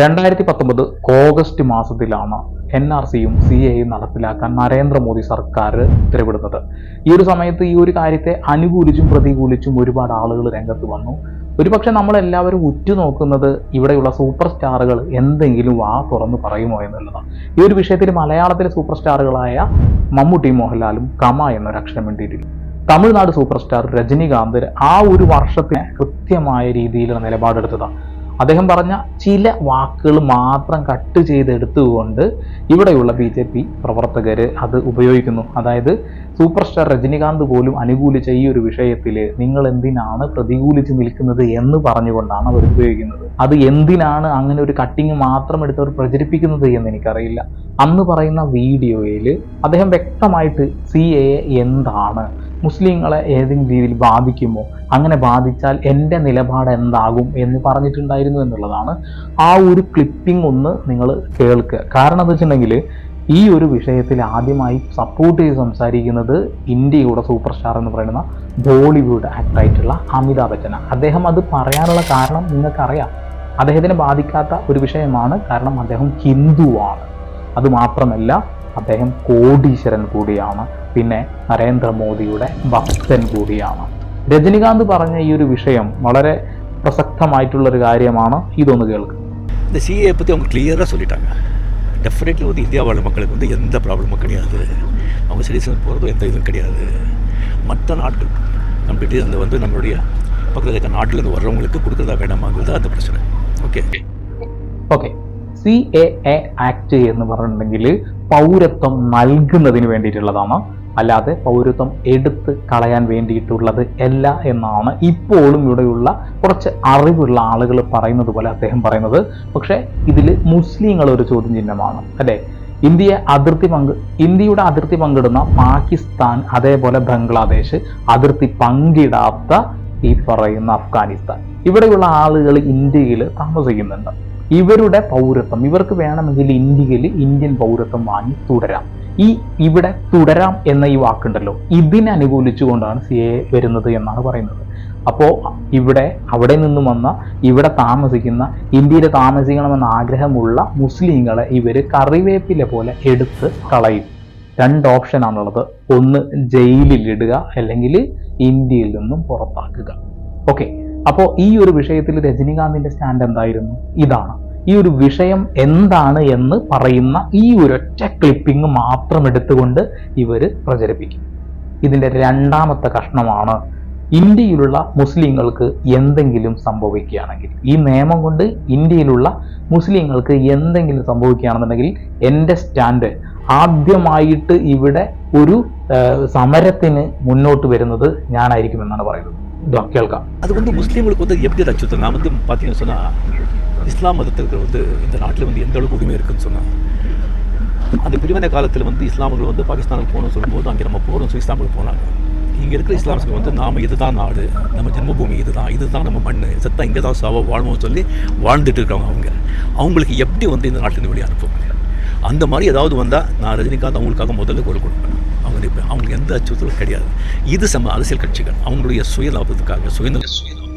രണ്ടായിരത്തി പത്തൊമ്പത് ഓഗസ്റ്റ് മാസത്തിലാണ് എൻ ആർ സിയും സി എയും നടപ്പിലാക്കാൻ നരേന്ദ്രമോദി സർക്കാർ ഉത്തരവിടുന്നത്. ഈ ഒരു സമയത്ത് ഈ ഒരു കാര്യത്തെ അനുകൂലിച്ചും പ്രതികൂലിച്ചും ഒരുപാട് ആളുകൾ രംഗത്ത് വന്നു. ഒരുപക്ഷെ നമ്മളെല്ലാവരും ഉറ്റുനോക്കുന്നത് ഇവിടെയുള്ള സൂപ്പർ സ്റ്റാറുകൾ എന്തെങ്കിലും വാ തുറന്ന് പറയുമോ എന്നുള്ളതാണ്. ഈ ഒരു വിഷയത്തിൽ മലയാളത്തിലെ സൂപ്പർ സ്റ്റാറുകളായ മമ്മൂട്ടി മോഹൻലാലും കമ എന്നൊരു വേണ്ടിയിട്ടില്ല തമിഴ്നാട് സൂപ്പർ സ്റ്റാർ രജനികാന്ത് ആ ഒരു വർഷത്തിന് കൃത്യമായ രീതിയിലുള്ള നിലപാടെടുത്തതാണ്. അദ്ദേഹം പറഞ്ഞ ചില വാക്കുകൾ മാത്രം കട്ട് ചെയ്തെടുത്തുകൊണ്ട് ഇവിടെയുള്ള ബി ജെ പി പ്രവർത്തകർ അത് ഉപയോഗിക്കുന്നു. അതായത് സൂപ്പർ സ്റ്റാർ രജനികാന്ത് പോലും അനുകൂലിച്ച ഈ ഒരു വിഷയത്തിൽ നിങ്ങൾ എന്തിനാണ് പ്രതികൂലിച്ച് നിൽക്കുന്നത് എന്ന് പറഞ്ഞുകൊണ്ടാണ് അവർ ഉപയോഗിക്കുന്നത്. അത് എന്തിനാണ് അങ്ങനെ ഒരു കട്ടിങ് മാത്രം എടുത്ത് എടുത്തവർ പ്രചരിപ്പിക്കുന്നത് എന്ന് എനിക്കറിയില്ല. അന്ന് പറയുന്ന വീഡിയോയിൽ അദ്ദേഹം വ്യക്തമായിട്ട് സി എ എന്താണ് മുസ്ലിങ്ങളെ ഏതെങ്കിലും രീതിയിൽ ബാധിക്കുമോ? അങ്ങനെ ബാധിച്ചാൽ എന്റെ നിലപാട് എന്താകും എന്ന് പറഞ്ഞിട്ടുണ്ടായിരുന്നു എന്നുള്ളതാണ് ആ ഒരു ക്ലിപ്പിംഗ് ഒന്ന് നിങ്ങൾ കേൾക്കുക. കാരണം എന്താ വെച്ചിട്ടുണ്ടെങ്കിൽ ഈ ഒരു വിഷയത്തിൽ ആദ്യമായി സപ്പോർട്ട് ചെയ്ത് സംസാരിക്കുന്നത് ഇന്ത്യയുടെ സൂപ്പർ സ്റ്റാർ എന്ന് പറയുന്ന ബോളിവുഡ് ആക്ടറായിട്ടുള്ള അമിതാഭ് ബച്ചന അദ്ദേഹം അത് പറയാനുള്ള കാരണം നിങ്ങൾക്കറിയാം. അദ്ദേഹത്തിനെ ബാധിക്കാത്ത ഒരു വിഷയമാണ്. കാരണം അദ്ദേഹം ഹിന്ദുവാണ്. അത് മാത്രമല്ല അദ്ദേഹം കോടീശ്വരൻ കൂടിയാണ് പിന്നെ നരേന്ദ്രമോദിയുടെ ഭക്തൻ കൂടിയാണ് രജനികാന്ത് പറഞ്ഞ ഈ ഒരു വിഷയം വളരെ പ്രസക്തമായിട്ടുള്ള ഒരു കാര്യമാണ് ഇതൊന്ന് കേൾക്കുക இந்த சிஏ பற்றி அவங்க கிளியராக சொல்லிட்டாங்க டெஃபினெட்லி வந்து இந்தியா வாழ் மக்களுக்கு வந்து எந்த ப்ராப்ளமும் கிடையாது அவங்க சிட்டிசன் போகிறதும் எந்த இதுவும் கிடையாது மற்ற நாட்கள் கம்ப்ளீட்லி அந்த வந்து நம்மளுடைய பக்கத்தில் இருக்க நாட்டிலேருந்து வர்றவங்களுக்கு கொடுக்குறதா வேண்டாமாங்கிறது தான் அந்த பிரச்சனை okay okay C A A act എന്ന് പറഞ്ഞിട്ടുണ്ടെങ്കിൽ പൗരത്വം നൽകുന്നതിന് വേണ്ടിയിട്ടുള്ളതാണ്. അല്ലാതെ പൗരത്വം എടുത്ത് കളയാൻ വേണ്ടിയിട്ടുള്ളത് അല്ല എന്നാണ് ഇപ്പോഴും ഇവിടെയുള്ള കുറച്ച് അറിവുള്ള ആളുകൾ പറയുന്നത് പോലെ അദ്ദേഹം പറയുന്നത്. പക്ഷേ ഇതിൽ മുസ്ലിങ്ങൾ ഒരു ചോദ്യം ചിഹ്നമാണ്. അല്ലേ? ഇന്ത്യയെ അതിർത്തി പങ്ക് ഇന്ത്യയുടെ അതിർത്തി പങ്കിടുന്ന പാകിസ്ഥാൻ അതേപോലെ ബംഗ്ലാദേശ് അതിർത്തി പങ്കിടാത്ത ഈ പറയുന്ന അഫ്ഗാനിസ്ഥാൻ. ഇവിടെയുള്ള ആളുകൾ ഇന്ത്യയിൽ താമസിക്കുന്നുണ്ട്. ഇവരുടെ പൗരത്വം ഇവർക്ക് വേണമെങ്കിൽ ഇന്ത്യയിൽ ഇന്ത്യൻ പൗരത്വം വാങ്ങി തുടരാം. ഈ ഇവിടെ തുടരാം എന്ന ഈ വാക്കുണ്ടല്ലോ ഇതിനെ അനുകൂലിച്ചുകൊണ്ടാണ് സി എ വരുന്നത് എന്നാണ് പറയുന്നത്. അപ്പോൾ ഇവിടെ അവിടെ നിന്നും വന്ന ഇവിടെ താമസിക്കുന്ന ഇന്ത്യയിൽ താമസിക്കണമെന്ന ആഗ്രഹമുള്ള മുസ്ലിങ്ങളെ ഇവർ കറിവേപ്പില പോലെ എടുത്ത് കളയും. രണ്ട് ഓപ്ഷനാണുള്ളത്. ഒന്ന് ജയിലിൽ ഇടുക അല്ലെങ്കിൽ ഇന്ത്യയിൽ നിന്നും പുറത്താക്കുക. ഓക്കെ. അപ്പോൾ ഈ ഒരു വിഷയത്തിൽ രജനീകാന്തിന്റെ സ്റ്റാൻഡ് എന്തായിരുന്നു? ഇതാണ്. ഈ ഒരു വിഷയം എന്താണ് എന്ന് പറയുന്ന ഈ ഒരൊറ്റ ക്ലിപ്പിംഗ് മാത്രം എടുത്തുകൊണ്ട് ഇവർ പ്രചരിപ്പിക്കും. ഇതിന്റെ രണ്ടാമത്തെ കഷ്ണമാണ് ഇന്ത്യയിലുള്ള മുസ്ലിങ്ങൾക്ക് എന്തെങ്കിലും സംഭവിക്കുകയാണെങ്കിൽ. ഈ നിയമം കൊണ്ട് ഇന്ത്യയിലുള്ള മുസ്ലിങ്ങൾക്ക് എന്തെങ്കിലും സംഭവിക്കുകയാണെന്നുണ്ടെങ്കിൽ എന്റെ സ്റ്റാൻഡ് ആദ്യമായിട്ട് ഇവിടെ ഒരു സമരത്തിന് മുന്നോട്ട് വരുന്നത് ഞാനായിരിക്കും എന്നാണ് പറയുന്നത്. கேட்கலாம் அது வந்து முஸ்லீம்களுக்கு வந்து எப்படி அதை அச்சுறுத்தல் நான் வந்து பார்த்தீங்கன்னா சொன்னால் இஸ்லாம் மதத்திற்கு வந்து இந்த நாட்டில் வந்து எந்த அளவுக்கு உரிமை இருக்குதுன்னு சொன்னால் அந்த பிரிவினை காலத்தில் வந்து இஸ்லாமியர்கள் வந்து பாகிஸ்தானுக்கு போகணும்னு சொல்லும்போது அங்கே நம்ம போகிறோம் சொல்லி இஸ்லாமுக்கு போனாங்க இங்கே இருக்கிற இஸ்லாமியர்கள் வந்து நாம் இதுதான் நாடு நம்ம ஜென்மபூமி இதுதான் இதுதான் நம்ம மண் செத்தாக இங்கே தான் சாவ வாழணும்னு சொல்லி வாழ்ந்துட்டு இருக்கிறவங்க அவங்க அவங்களுக்கு எப்படி வந்து இந்த நாட்டிலிருந்து வெளியே அனுப்புவாங்க அந்த மாதிரி ஏதாவது வந்தால் நான் ரஜினிகாந்த் அவங்களுக்காக முதல்ல கொடுக்கணும் அவங்க நிற்பேன் அவங்களுக்கு எந்த அச்சுறுத்தலும் கிடையாது இது சம அரசியல் கட்சிகள் அவங்களுடைய சுயலாபத்துக்காக சுயநல சுயலாபத்துக்காக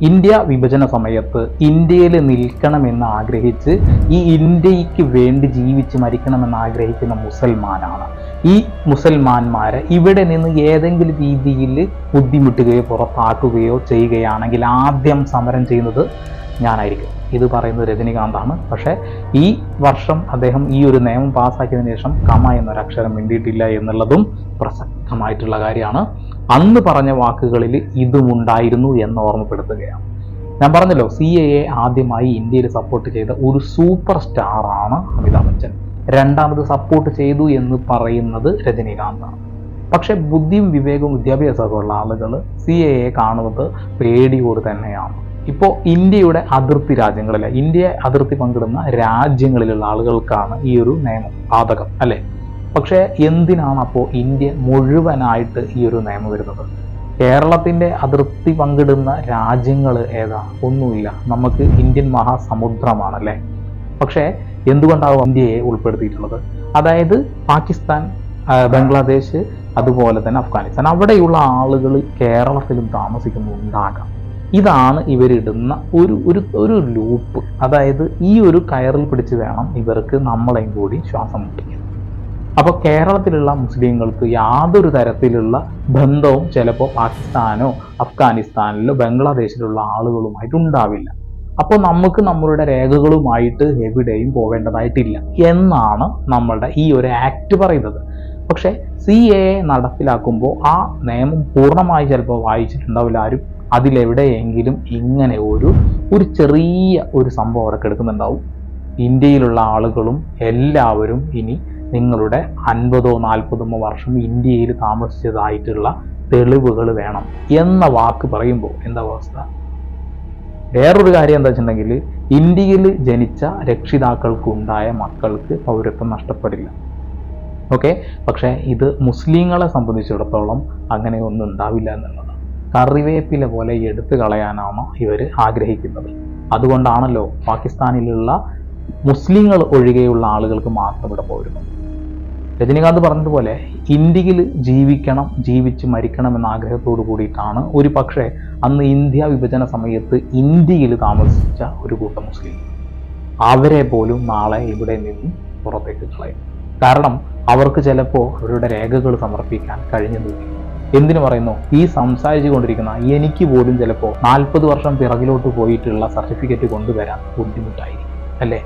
ഇന്ത്യ വിഭജന സമയത്ത് ഇന്ത്യയിൽ നിൽക്കണമെന്ന് ആഗ്രഹിച്ച് ഈ ഇന്ത്യക്ക് വേണ്ടി ജീവിച്ച് മരിക്കണമെന്ന് ആഗ്രഹിക്കുന്ന മുസൽമാനാണ് ഈ മുസൽമാന്മാരെ ഇവിടെ നിന്ന് ഏതെങ്കിലും രീതിയിൽ ബുദ്ധിമുട്ടുകയോ പുറത്താക്കുകയോ ചെയ്യുകയാണെങ്കിൽ ആദ്യം സമരം ചെയ്യുന്നത് ഞാനായിരിക്കും ഇത് പറയുന്നത് രജനികാന്താണ്. പക്ഷേ ഈ വർഷം അദ്ദേഹം ഈ ഒരു നിയമം പാസ്സാക്കിയതിനു ശേഷം കമ എന്നൊരു അക്ഷരം വേണ്ടിയിട്ടില്ല എന്നുള്ളതും പ്രസക്തമായിട്ടുള്ള കാര്യമാണ്. അന്ന് പറഞ്ഞ വാക്കുകളിൽ ഇതുമുണ്ടായിരുന്നു എന്ന് ഓർമ്മപ്പെടുത്തുകയാണ്. ഞാൻ പറഞ്ഞല്ലോ സി എ എ ആദ്യമായി ഇന്ത്യയിൽ സപ്പോർട്ട് ചെയ്ത ഒരു സൂപ്പർ സ്റ്റാറാണ് അമിതാഭ് ബച്ചൻ. രണ്ടാമത് സപ്പോർട്ട് ചെയ്തു എന്ന് പറയുന്നത് രജനീകാന്താണ്. പക്ഷേ ബുദ്ധിയും വിവേകവും വിദ്യാഭ്യാസമൊക്കെ ഉള്ള ആളുകൾ സി എ എ കാണുന്നത് പേടിയോട് തന്നെയാണ്. ഇപ്പോൾ ഇന്ത്യയുടെ അതിർത്തി രാജ്യങ്ങളിലെ ഇന്ത്യയെ അതിർത്തി പങ്കിടുന്ന രാജ്യങ്ങളിലുള്ള ആളുകൾക്കാണ് ഈ ഒരു നിയമം ബാധകം അല്ലേ? പക്ഷേ എന്തിനാണ് അപ്പോൾ ഇന്ത്യ മുഴുവനായിട്ട് ഈ ഒരു നിയമം വരുന്നത്? കേരളത്തിന്റെ അതിർത്തി പങ്കിടുന്ന രാജ്യങ്ങൾ ഏതാ? ഒന്നുമില്ല. നമുക്ക് ഇന്ത്യൻ മഹാസമുദ്രമാണല്ലേ പക്ഷേ എന്തുകൊണ്ടാവും ഇന്ത്യയെ ഉൾപ്പെടുത്തിയിട്ടുള്ളത്? അതായത് പാകിസ്ഥാൻ ബംഗ്ലാദേശ് അതുപോലെ തന്നെ അഫ്ഗാനിസ്ഥാൻ. അവിടെയുള്ള ആളുകൾ കേരളത്തിലും താമസിക്കുന്നുണ്ടാകാം. ഇതാണ് ഇവരിടുന്ന ഒരു ഒരു ഒരു ലൂപ്പ് അതായത് ഈ ഒരു കയറിൽ പിടിച്ച് വേണം ഇവർക്ക് നമ്മളെയും കൂടി ശ്വാസം മുട്ടിക്കാൻ. അപ്പോൾ കേരളത്തിലുള്ള മുസ്ലിങ്ങൾക്ക് യാതൊരു തരത്തിലുള്ള ബന്ധവും ചിലപ്പോൾ പാകിസ്ഥാനോ അഫ്ഗാനിസ്ഥാനിലോ ബംഗ്ലാദേശിലുള്ള ആളുകളുമായിട്ട് ഉണ്ടാവില്ല. അപ്പോൾ നമുക്ക് നമ്മളുടെ രേഖകളുമായിട്ട് എവിടെയും പോവേണ്ടതായിട്ടില്ല എന്നാണ് നമ്മളുടെ ഈ ഒരു ആക്ട് പറയുന്നത്. പക്ഷേ സി എ നടപ്പിലാക്കുമ്പോൾ ആ നിയമം പൂർണമായി ചിലപ്പോൾ വായിച്ചിട്ടുണ്ടാവില്ല. ആരും അതിലെവിടെയെങ്കിലും ഇങ്ങനെ ഒരു ഒരു ചെറിയ ഒരു സംഭവം അവിടെ കിടക്കുന്നുണ്ടാവും. ഇന്ത്യയിലുള്ള ആളുകളും എല്ലാവരും ഇനി നിങ്ങളുടെ അൻപതോ നാൽപ്പതോ വർഷം ഇന്ത്യയിൽ താമസിച്ചതായിട്ടുള്ള തെളിവുകൾ വേണം എന്ന വാക്ക് പറയുമ്പോൾ എന്താ അവസ്ഥ? വേറൊരു കാര്യം എന്താ വെച്ചിട്ടുണ്ടെങ്കിൽ ഇന്ത്യയിൽ ജനിച്ച രക്ഷിതാക്കൾക്കുണ്ടായ മക്കൾക്ക് പൗരത്വം നഷ്ടപ്പെടില്ല. ഓക്കെ? പക്ഷേ ഇത് മുസ്ലിങ്ങളെ സംബന്ധിച്ചിടത്തോളം അങ്ങനെ ഒന്നും ഉണ്ടാവില്ല എന്നുള്ളതാണ്. കറിവേപ്പില പോലെ എടുത്തു കളയാനാണ് ഇവർ ആഗ്രഹിക്കുന്നത്. അതുകൊണ്ടാണല്ലോ പാകിസ്ഥാനിലുള്ള മുസ്ലിങ്ങൾ ഒഴികെയുള്ള ആളുകൾക്ക് മാത്രം ഇവിടെ പോരുന്നത്. രജനീകാന്ത് പറഞ്ഞതുപോലെ ഇന്ത്യയിൽ ജീവിക്കണം ജീവിച്ച് മരിക്കണം എന്ന ആഗ്രഹത്തോടു കൂടിയിട്ടാണ് ഒരു പക്ഷേ അന്ന് ഇന്ത്യ വിഭജന സമയത്ത് ഇന്ത്യയിൽ താമസിച്ച ഒരു കൂട്ടം മുസ്ലിം അവരെ പോലും നാളെ ഇവിടെ നിന്ന് പുറത്തേക്ക് കളയും. കാരണം അവർക്ക് ചിലപ്പോൾ അവരുടെ രേഖകൾ സമർപ്പിക്കാൻ കഴിഞ്ഞില്ല എന്തിനു പറയുന്നു? ഈ സംസാരിച്ചു കൊണ്ടിരിക്കുന്ന എനിക്ക് പോലും ചിലപ്പോൾ നാൽപ്പത് വർഷം പിറകിലോട്ട് പോയിട്ടുള്ള സർട്ടിഫിക്കറ്റ് കൊണ്ടുവരാൻ ബുദ്ധിമുട്ടായിരിക്കും അല്ലേ?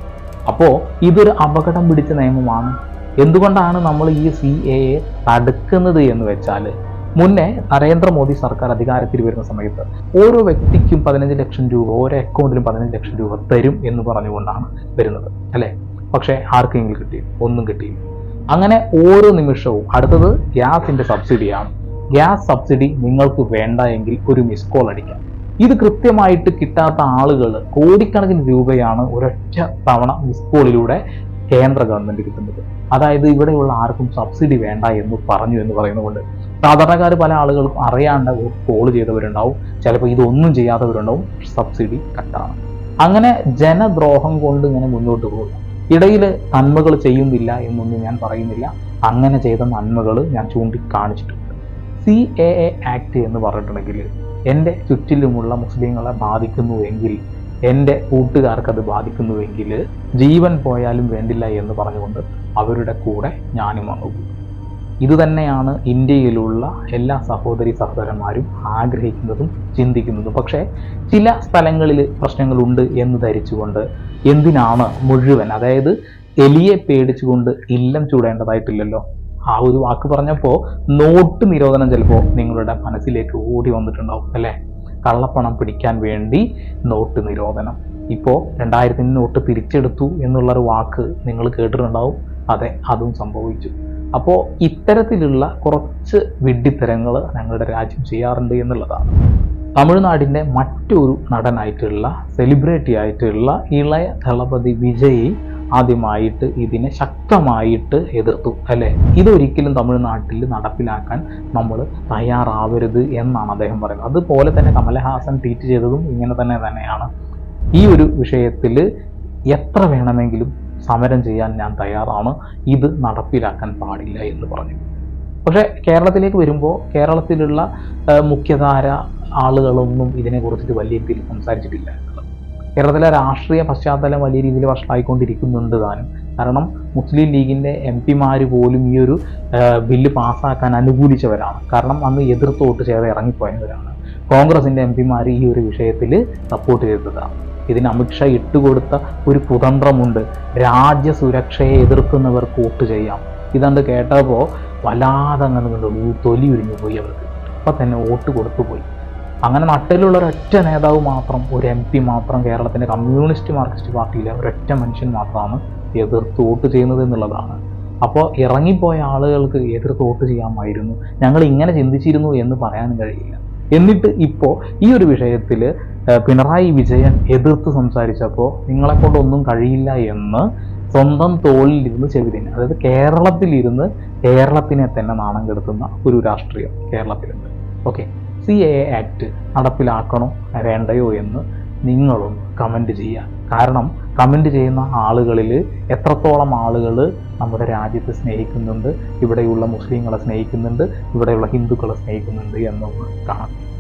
അപ്പോൾ ഇതൊരു അപകടം പിടിച്ച നിയമമാണ്. എന്തുകൊണ്ടാണ് നമ്മൾ ഈ സി എ എ തടുക്കുന്നത് എന്ന് വെച്ചാൽ മുന്നേ നരേന്ദ്രമോദി സർക്കാർ അധികാരത്തിൽ വരുന്ന സമയത്ത് ഓരോ വ്യക്തിക്കും പതിനഞ്ച് ലക്ഷം രൂപ ഓരോ അക്കൗണ്ടിലും പതിനഞ്ച് ലക്ഷം രൂപ തരും എന്ന് പറഞ്ഞുകൊണ്ടാണ് വരുന്നത് അല്ലേ? പക്ഷേ ആർക്കെങ്കിലും കിട്ടി ഒന്നും കിട്ടിയില്ല. അങ്ങനെ ഓരോ നിമിഷവും അടുത്തത് ഗ്യാസിന്റെ സബ്സിഡിയാണ്. ഗ്യാസ് സബ്സിഡി നിങ്ങൾക്ക് വേണ്ട എങ്കിൽ ഒരു മിസ് കോൾ അടിക്കാം. ഇത് കൃത്യമായിട്ട് കിട്ടാത്ത ആളുകൾ കോടിക്കണക്കിന് രൂപയാണ് ഒരൊറ്റ തവണ മിസ് കോളിലൂടെ കേന്ദ്ര ഗവൺമെന്റ് കിട്ടുന്നത്. അതായത് ഇവിടെയുള്ള ആർക്കും സബ്സിഡി വേണ്ട എന്ന് പറഞ്ഞു എന്ന് പറയുന്നതുകൊണ്ട്. സാധാരണക്കാർ പല ആളുകൾക്കും അറിയാണ്ട് കോൾ ചെയ്തവരുണ്ടാവും. ചിലപ്പോൾ ഇതൊന്നും ചെയ്യാത്തവരുണ്ടാവും. സബ്സിഡി കട്ടാണ്. അങ്ങനെ ജനദ്രോഹം കൊണ്ട് ഇങ്ങനെ മുന്നോട്ട് പോകും ഇടയിൽ നന്മകൾ ചെയ്യുന്നില്ല എന്നൊന്നും ഞാൻ പറയുന്നില്ല. അങ്ങനെ ചെയ്ത നന്മകൾ ഞാൻ ചൂണ്ടിക്കാണിച്ചിട്ടുണ്ട്. സി എ എ ആക്ട് എന്ന് പറഞ്ഞിട്ടുണ്ടെങ്കിൽ എന്റെ ചുറ്റിലുമുള്ള മുസ്ലിങ്ങളെ ബാധിക്കുന്നുവെങ്കിൽ എന്റെ കൂട്ടുകാർക്ക് അത് ബാധിക്കുന്നുവെങ്കിൽ ജീവൻ പോയാലും വേണ്ടില്ല എന്ന് പറഞ്ഞുകൊണ്ട് അവരുടെ കൂടെ ഞാനും വന്നു. ഇതുതന്നെയാണ് ഇന്ത്യയിലുള്ള എല്ലാ സഹോദരി സഹോദരന്മാരും ആഗ്രഹിക്കുന്നതും ചിന്തിക്കുന്നതും. പക്ഷേ ചില സ്ഥലങ്ങളിൽ പ്രശ്നങ്ങളുണ്ട് എന്ന് ധരിച്ചുകൊണ്ട് എന്തിനാണ് മുഴുവൻ അതായത് എലിയെ പേടിച്ചുകൊണ്ട് ഇല്ലം ചൂടേണ്ടതായിട്ടില്ലല്ലോ? ആ ഒരു വാക്ക് പറഞ്ഞപ്പോൾ നോട്ട് നിരോധനം ചിലപ്പോൾ നിങ്ങളുടെ മനസ്സിലേക്ക് ഓടി വന്നിട്ടുണ്ടാവും അല്ലേ? കള്ളപ്പണം പിടിക്കാൻ വേണ്ടി നോട്ട് നിരോധനം. ഇപ്പോൾ രണ്ടായിരത്തിന് നോട്ട് തിരിച്ചെടുത്തു എന്നുള്ളൊരു വാക്ക് നിങ്ങൾ കേട്ടിട്ടുണ്ടാവും അതെ അതും സംഭവിച്ചു. അപ്പോൾ ഇത്തരത്തിലുള്ള കുറച്ച് വിഡ്ഢിത്തരങ്ങൾ ഞങ്ങളുടെ രാജ്യം ചെയ്യാറുണ്ട് എന്നുള്ളതാണ്. തമിഴ്നാടിന്റെ മറ്റൊരു നടനായിട്ടുള്ള സെലിബ്രിറ്റി ആയിട്ടുള്ള ഇളയ ദളപതി വിജയ് ആദ്യമായിട്ട് ഇതിനെ ശക്തമായിട്ട് എതിർത്തു അല്ലേ? ഇതൊരിക്കലും തമിഴ്നാട്ടിൽ നടപ്പിലാക്കാൻ നമ്മൾ തയ്യാറാവരുത് എന്നാണ് അദ്ദേഹം പറയുന്നത്. അതുപോലെ തന്നെ കമലഹാസൻ ട്വീറ്റ് ചെയ്തതും ഇങ്ങനെ തന്നെ തന്നെയാണ്. ഈ ഒരു വിഷയത്തിൽ എത്ര വേണമെങ്കിലും സമരം ചെയ്യാൻ ഞാൻ തയ്യാറാണ്. ഇത് നടപ്പിലാക്കാൻ പാടില്ല എന്ന് പറഞ്ഞു. പക്ഷേ കേരളത്തിലേക്ക് വരുമ്പോൾ കേരളത്തിലുള്ള മുഖ്യധാര ആളുകളൊന്നും ഇതിനെക്കുറിച്ചിട്ട് വലിയ രീതിയിൽ സംസാരിച്ചിട്ടില്ല. കേരളത്തിലെ രാഷ്ട്രീയ പശ്ചാത്തലം വലിയ രീതിയിൽ വഷളായിക്കൊണ്ടിരിക്കുന്നുണ്ട് താനും. കാരണം മുസ്ലിം ലീഗിന്റെ എം പിമാർ പോലും ഈ ഒരു ബില്ല് പാസ്സാക്കാൻ അനുകൂലിച്ചവരാണ്. കാരണം അന്ന് എതിർത്ത് വോട്ട് ചെയ്ത് ഇറങ്ങിപ്പോയവരാണ്. കോൺഗ്രസിന്റെ എം പിമാർ ഈ ഒരു വിഷയത്തിൽ സപ്പോർട്ട് ചെയ്തതാണ്. ഇതിന് അമിത്ഷാ ഇട്ടുകൊടുത്ത ഒരു കുതന്ത്രമുണ്ട്. രാജ്യസുരക്ഷയെ എതിർക്കുന്നവർക്ക് വോട്ട് ചെയ്യാം. ഇതണ്ട് കേട്ടപ്പോൾ വല്ലാതെ അങ്ങനെ തൊലി ഉരിഞ്ഞു പോയി അവർക്ക്. അപ്പം തന്നെ വോട്ട് കൊടുത്തു പോയി അങ്ങനെ നട്ടിലുള്ള ഒരൊറ്റ നേതാവ് മാത്രം ഒരു എം പി മാത്രം കേരളത്തിന്റെ കമ്മ്യൂണിസ്റ്റ് മാർക്സിസ്റ്റ് പാർട്ടിയിലെ ഒരൊറ്റ മനുഷ്യൻ മാത്രമാണ് എതിർത്ത് വോട്ട് ചെയ്യുന്നത് എന്നുള്ളതാണ്. അപ്പോൾ ഇറങ്ങിപ്പോയ ആളുകൾക്ക് എതിർത്ത് വോട്ട് ചെയ്യാമായിരുന്നു. ഞങ്ങൾ ഇങ്ങനെ ചിന്തിച്ചിരുന്നു എന്ന് പറയാനും കഴിയില്ല. എന്നിട്ട് ഇപ്പോൾ ഈ ഒരു വിഷയത്തിൽ പിണറായി വിജയൻ എതിർത്ത് സംസാരിച്ചപ്പോൾ നിങ്ങളെക്കൊണ്ടൊന്നും കഴിയില്ല എന്ന് സ്വന്തം തോളിലിരുന്ന് ചെവിതിന് അതായത് കേരളത്തിലിരുന്ന് കേരളത്തിനെ തന്നെ നാണം കെടുത്തുന്ന ഒരു രാഷ്ട്രീയം കേരളത്തിലുണ്ട്. ഓക്കെ. സി എ ആക്ട് നടപ്പിലാക്കണോ? വേണ്ടയോ എന്ന് നിങ്ങളും കമന്റ് ചെയ്യുക. കാരണം കമന്റ് ചെയ്യുന്ന ആളുകളിൽ എത്രത്തോളം ആളുകൾ നമ്മുടെ രാജ്യത്തെ സ്നേഹിക്കുന്നുണ്ട് ഇവിടെയുള്ള മുസ്ലിങ്ങളെ സ്നേഹിക്കുന്നുണ്ട് ഇവിടെയുള്ള ഹിന്ദുക്കളെ സ്നേഹിക്കുന്നുണ്ട് എന്നൊന്ന് കാണാം.